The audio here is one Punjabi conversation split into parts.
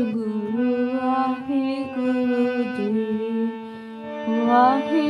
Waheguru, Waheguru, Waheguru.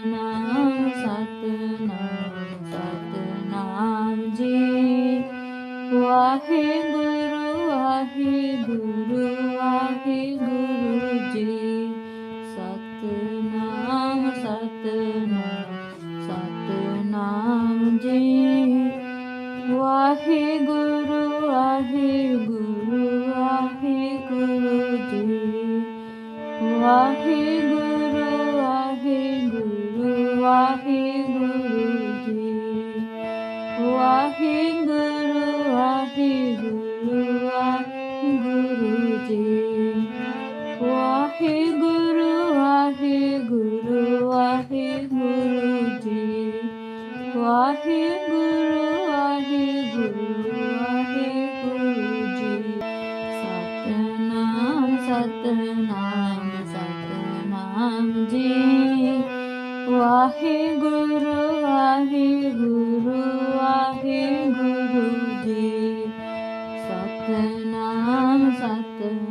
Waheguru Waheguru Waheguru ji. Satnam Satnam Satnam ਜੀ। ਵਾਹਿਗੁਰੂ ਵਾਹਿਗੁਰੂ ਵਾਹਿਗੁਰੂ ਜੀ। ਵਾਹਿਗੁਰੂ ਵਾਹਿਗੁਰੂ ਵਾਹਿਗੁਰੂ ਜੀ। ਵਾਹਿਗੁਰੂ ਵਾਹਿਗੁਰੂ ਵਾਹਿਗੁਰੂ ਸਤਨਾਮ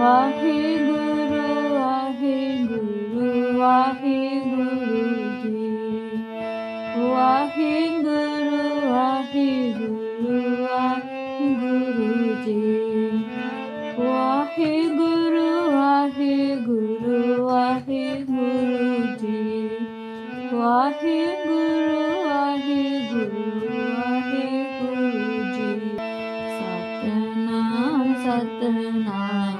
ਵਾਹਿਗੁਰੂ ਵਾਹਿਗੁਰੂ ਵਾਹਿਗੁਰੂ ਜੀ। ਵਾਹਿਗੁਰੂ ਵਾਹਿਗੁਰੂ ਵਾਹਿਗੁਰੂ ਜੀ। ਵਾਹਿਗੁਰੂ ਵਾਹਿਗੁਰੂ ਵਾਹਿਗੁਰੂ ਜੀ। ਵਾਹਿਗੁਰੂ ਵਾਹਿਗੁਰੂ ਵਾਹਿਗੁਰੂ ਜੀ। ਸਤਨਾਮ ਸਤਨਾਮ।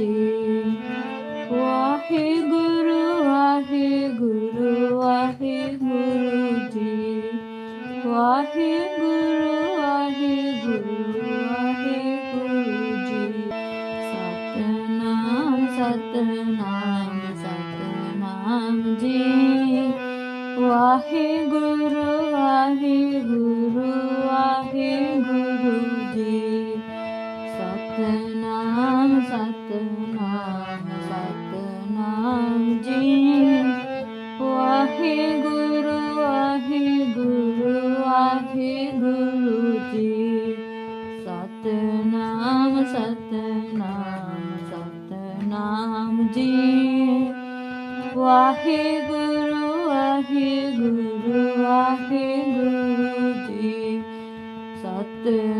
ਵਾਹਿਗੁਰੂ ਵਾਹਿਗੁਰੂ ਵਾਹਿਗੁਰੂ ਵਾਹਿਗੁਰੂ ਜੀ। ਸਤਿ